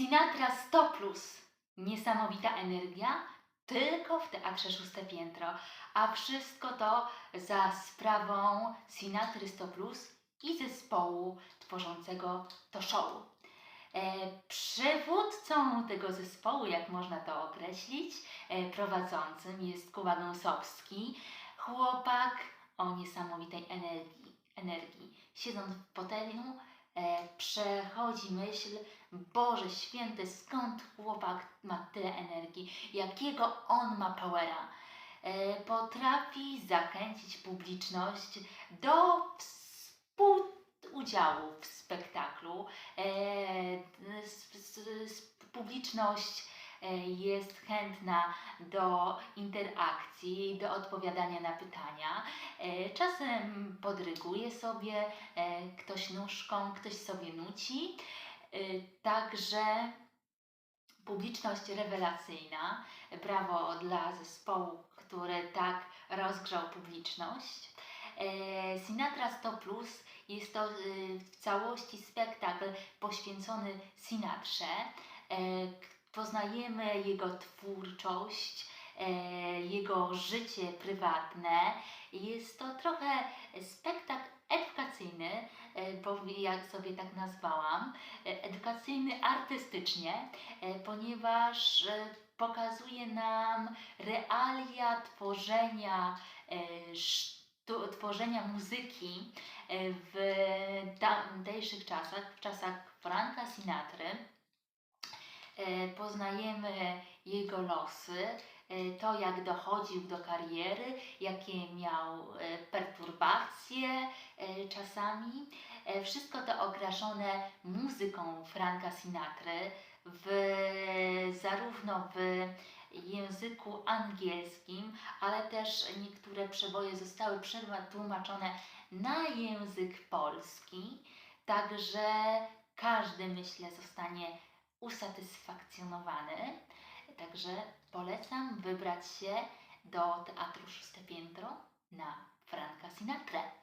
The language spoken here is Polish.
Sinatra 100 plus. Niesamowita energia tylko w Teatrze Szóste Piętro. A wszystko to za sprawą Sinatry 100 plus i zespołu tworzącego to show. E, przywódcą tego zespołu, jak można to określić, e, prowadzącym jest Kuba Gąsowski, chłopak o niesamowitej energii. energii. Siedząc w fotelu, przechodzi myśl, Boże święty, skąd chłopak ma tyle energii, jakiego on ma powera. E, potrafi zachęcić publiczność do współudziału w spektaklu. E, publiczność jest chętna do interakcji, do odpowiadania na pytania. E, Czasem podryguje sobie e, ktoś nóżką, ktoś sobie nuci. E, Także publiczność rewelacyjna. Brawo dla zespołu, który tak rozgrzał publiczność. E, Sinatra 100 Plus jest to w całości spektakl poświęcony Sinatrze. Poznajemy jego twórczość, e, jego życie prywatne. Jest to trochę spektakl edukacyjny, e, bo jak sobie tak nazwałam, e, edukacyjny artystycznie, ponieważ pokazuje nam realia tworzenia, tworzenia muzyki w tamtejszych czasach, w czasach Franka Sinatry. E, Poznajemy jego losy, e, to jak dochodził do kariery, jakie miał e, perturbacje czasami. Wszystko to okraszone muzyką Franka Sinatry, w, zarówno w języku angielskim, ale też niektóre przeboje zostały przetłumaczone na język polski. Także każdy, myślę, zostanie usatysfakcjonowany. Także polecam wybrać się do Teatru Szóste Piętro na Franka Sinatrę.